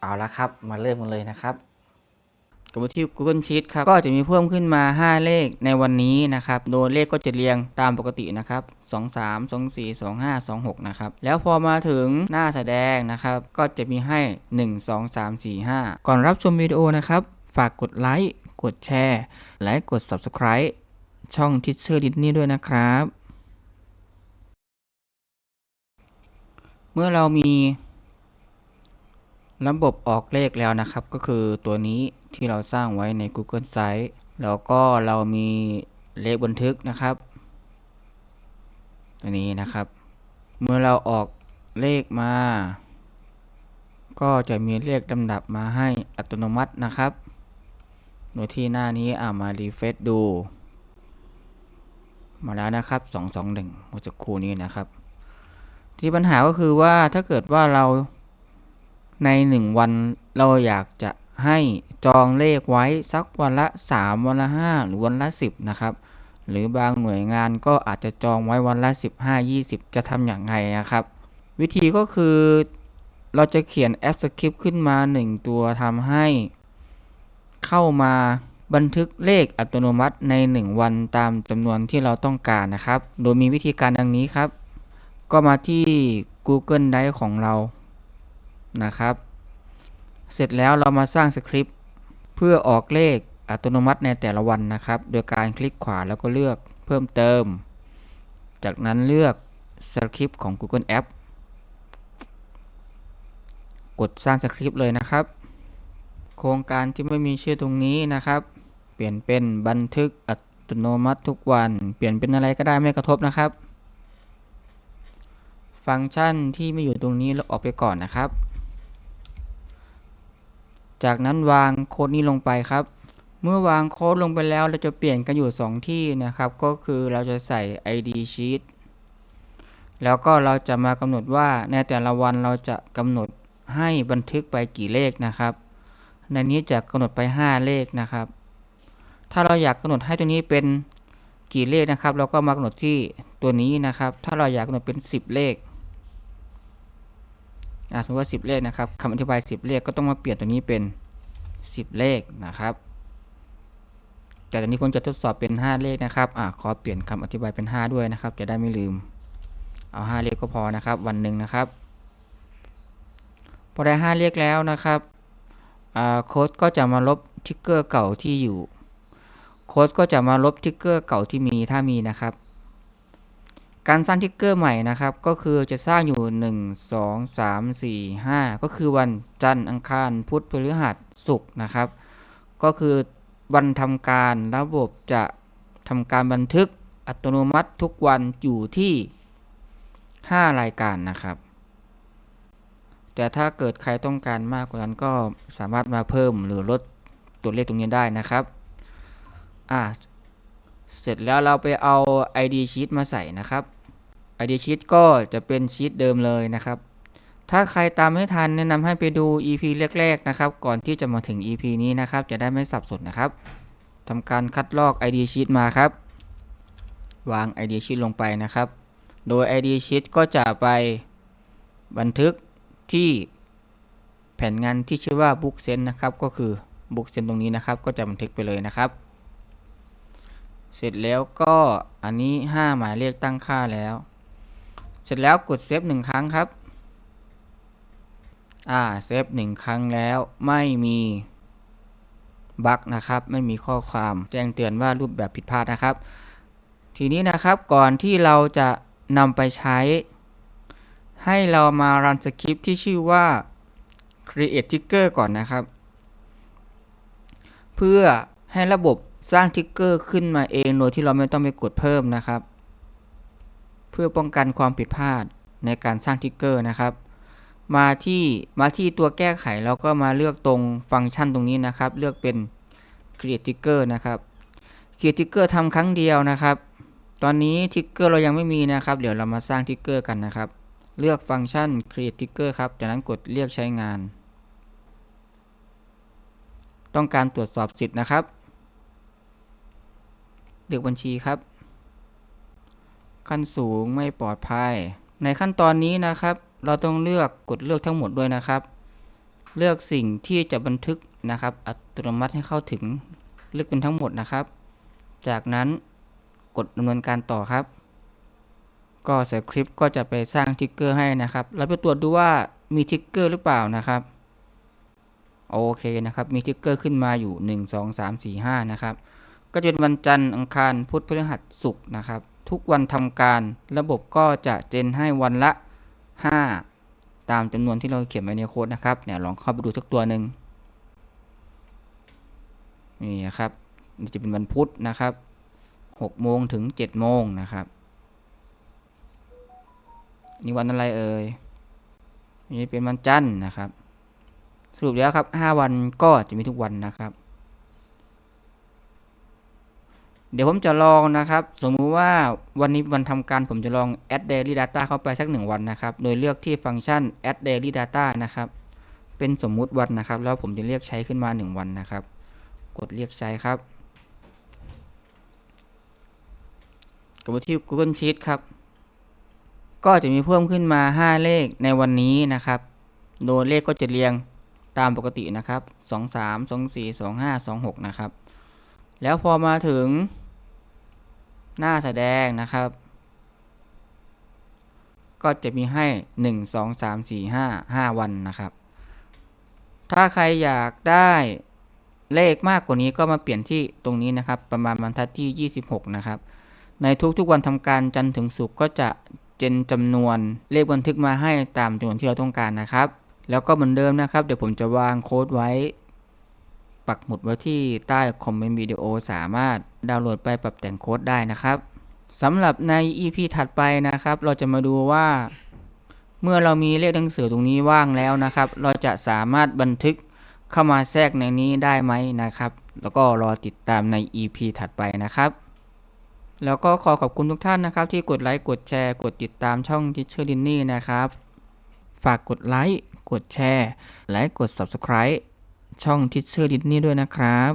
เอาละครับ มาเริ่มกันเลยนะครับกับที่ Google Sheet ครับ ก็จะมีเพิ่มขึ้นมา 5 เลขในวันนี้นะครับ โดยเลขก็จะเรียงตามปกตินะครับ 2 3 2 4 2 5 2 6 นะครับ แล้วพอมาถึงหน้าแสดงนะครับ ก็จะมีให้ 1 2 3 4 5 ก่อนรับชมวิดีโอนะครับ ฝากกดไลค์ กดแชร์ และกด Subscribe ช่องทิชเชอร์ดิสนี่ด้วยนะครับ เมื่อเรามี ระบบออกเลขแล้วนะครับ ก็คือตัวนี้ที่เราสร้างไว้ใน Google Site แล้วก็เรามีเลขบันทึกนะครับ ตัวนี้นะครับ เมื่อเราออกเลขมา ก็จะมีเลขลำดับมาให้อัตโนมัตินะครับโดยที่หน้านี้อ่ามารีเฟซดู มาแล้วนะครับ221เมื่อสักครู่นี้นะครับ ที่ปัญหาก็คือว่าถ้าเกิดว่าเรา ใน1วันเราอยากจะให้จองเลขไว้สักวันละ 3 วันละ 5 หรือวันละ 10 นะครับ หรือบางหน่วยงานก็อาจจะจองไว้วันละ 15 20 จะทำอย่างไรนะครับ วิธีก็คือเราจะเขียนแอปสคริปต์ขึ้นมา 1 ตัวทำให้ เข้ามาบันทึกเลขอัตโนมัติใน 1 วันตามจำนวนที่เราต้องการนะครับ โดยมีวิธีการดังนี้ครับ ก็มาที่ Google Drive ของเรา นะครับ เสร็จแล้วเรามาสร้างสคริปต์เพื่อออกเลขอัตโนมัติในแต่ละวันนะครับ โดยการคลิกขวาแล้วก็เลือกเพิ่มเติม จากนั้นเลือกสคริปต์ของ Google App กดสร้างสคริปต์เลยนะครับ โครงการที่ไม่มีชื่อตรงนี้นะครับ เปลี่ยนเป็นบันทึกอัตโนมัติทุกวัน เปลี่ยนเป็นอะไรก็ได้ไม่กระทบนะครับ ฟังก์ชันที่ไม่อยู่ตรงนี้เราออกไปก่อนนะครับ จากนั้นวางโค้ดนี้ลงไปครับ เมื่อวางโค้ดลงไปแล้วเราจะเปลี่ยนกันอยู่ 2 ที่นะครับ ก็คือเราจะใส่ ID sheet แล้วก็เราจะมากำหนดว่าในแต่ละวันเราจะกำหนดให้บันทึกไปกี่เลขนะครับ ในนี้จะกำหนดไป 5 เลขนะครับ ถ้าเราอยากกำหนดให้ตัวนี้เป็นกี่เลขนะครับ เราก็มากำหนดที่ตัวนี้นะครับ ถ้าเราอยากกำหนดเป็น 10 เลข สมมติว่า 10 เลขนะครับคำอธิบาย 10 เลขก็ต้องมาเปลี่ยนตัวนี้เป็น 10 เลขนะครับ แต่ตอนนี้ผมจะทดสอบเป็น 5 เลขนะครับอะขอเปลี่ยนคำอธิบายเป็น 5 ด้วยนะครับ จะได้ไม่ลืม เอา 5 เลขก็พอนะครับ วันหนึ่งนะครับ พอได้ 5 เลขแล้วนะครับโค้ดก็จะมาลบทิกเกอร์เก่าที่อยู่ โค้ดก็จะมาลบทิกเกอร์เก่าที่มีถ้ามีนะครับ การสร้างทิกเกอร์ใหม่นะครับ ก็คือจะสร้างอยู่ 1 2 3 4 5 ก็คือวันจันทร์อังคารพุธพฤหัสศุกร์นะครับ ก็คือวันทำการระบบจะทำการบันทึกอัตโนมัติทุกวันอยู่ที่ 5 รายการนะครับ แต่ถ้าเกิดใครต้องการมากกว่านั้นก็สามารถมาเพิ่มหรือลดตัวเลขตรงนี้ได้นะครับ อ่า เสร็จแล้วเราไปเอา ID sheet มาใส่นะครับ ID sheet ก็จะเป็นชีตเดิมเลยนะครับ ถ้าใครตามไม่ทันแนะนำให้ไปดู EP แรกๆนะครับ ก่อนที่จะมาถึง EP นี้นะครับ จะได้ไม่สับสนนะครับทำการคัดลอก ID sheet มาครับ วาง ID sheet ลงไปนะครับ โดย ID sheet ก็จะไปบันทึกที่แผ่นงานที่ชื่อว่า Book Sense นะครับ ก็คือ Book Sense ตรงนี้นะครับ ก็จะบันทึกไปเลยนะครับ เสร็จแล้วก็อันนี้ 5 หมายเลขตั้งค่าแล้ว เสร็จแล้วกดเซฟหนึ่งครั้งครับ อ่าเซฟหนึ่งครั้งแล้วไม่มีบั๊กนะครับ ไม่มีข้อความแจ้งเตือนว่ารูปแบบผิดพลาดนะครับ ทีนี้นะครับก่อนที่เราจะนำไปใช้ ให้เรามารันสคริปที่ชื่อว่า create trigger ก่อนนะครับ เพื่อให้ระบบ สร้างทิกเกอร์ขึ้นมาเองโดยที่เราไม่ต้องไปกดเพิ่มนะครับ เพื่อป้องกันความผิดพลาดในการสร้างทิกเกอร์นะครับ มาที่มาที่ตัวแก้ไขแล้วก็มาเลือกตรงฟังก์ชันตรงนี้นะครับ เลือกเป็น create trigger นะครับ create trigger ทำครั้งเดียวนะครับ ตอนนี้ทิกเกอร์เรายังไม่มีนะครับ เดี๋ยวเรามาสร้างทิกเกอร์กันนะครับ เลือกฟังก์ชัน create trigger ครับ จากนั้นกดเรียกใช้งาน ต้องการตรวจสอบสิทธิ์นะครับ เลือกบัญชีครับ ขั้นสูงไม่ปลอดภัย ในขั้นตอนนี้นะครับ เราต้องเลือกกดเลือกทั้งหมดด้วยนะครับ เลือกสิ่งที่จะบันทึกนะครับ อัตโนมัติให้เข้าถึงเลือกเป็นทั้งหมดนะครับ จากนั้นกดดำเนินการต่อครับ ก็สคริปต์ก็จะไปสร้างทิกเกอร์ให้นะครับ เราไปตรวจดูว่ามีทิกเกอร์หรือเปล่านะครับโอเคนะครับ มีทิกเกอร์ขึ้นมาอยู่ 1 2 3 4 5 นะครับ ก็จะเป็นวันจันทร์อังคารพุธพฤหัสศุกร์นะครับ ทุกวันทำการระบบก็จะเจนให้วันละ 5 ตามจำนวนที่เราเขียนไว้ในโค้ดนะครับเนี่ยลองเข้าไปดูสักตัวหนึ่งนี่นะครับนี่จะเป็นวันพุธนะครับ6โมงถึง7โมงนะครับนี่วันอะไรเอ่ยนี่เป็นวันจันทร์นะครับ สรุปแล้วครับ 5 วันก็จะมีทุกวันนะครับ เดี๋ยวผมจะลองนะครับ สมมุติว่าวันนี้วันทำการผมจะลอง add daily data เข้าไปสัก 1 วันนะครับ โดยเลือกที่ฟังก์ชัน add daily data นะครับ เป็นสมมุติวันนะครับ แล้วผมจะเรียกใช้ขึ้นมา 1 วันนะครับ กดเรียกใช้ครับกดไปที่ Google Sheet ครับ ก็จะมีเพิ่มขึ้นมา 5 เลขในวันนี้นะครับ โดยเลขก็จะเรียงตามปกตินะครับ 2 3 2 4 2 5 2 6 นะครับแล้วพอมาถึง หน้าแสดงนะครับ ก็จะมีให้ 1 2 3 4 5 5 วันนะครับ ถ้าใครอยากได้เลขมากกว่านี้ก็มาเปลี่ยนที่ตรงนี้นะครับ ประมาณบรรทัดที่ 26 นะครับ ในทุกๆวันทำการจันทร์ถึงศุกร์ก็จะเจนจำนวนเลขบันทึกมาให้ตามจำนวนที่เราต้องการนะครับ แล้วก็เหมือนเดิมนะครับ เดี๋ยวผมจะวางโค้ดไว้ ปักหมุดไว้ที่ใต้คอมเมนต์วิดีโอสามารถดาวน์โหลดไปปรับแต่งโค้ดได้นะครับสำหรับใน EP ถัดไปนะครับ เราจะมาดูว่า เมื่อเรามีเลขหนังสือตรงนี้ว่างแล้วนะครับ เราจะสามารถบันทึกเข้ามาแทรกในนี้ได้ไหมนะครับ แล้วก็รอติดตามใน EP ถัดไปนะครับ แล้วก็ขอขอบคุณทุกท่านนะครับ ที่กดไลค์กดแชร์กดติดตามช่อง Teacher d i n n y นะครับ ฝากกดไลค์กดแชร์ และกด Subscribe ช่อง Teacher d i n n y ด้วยนะครับ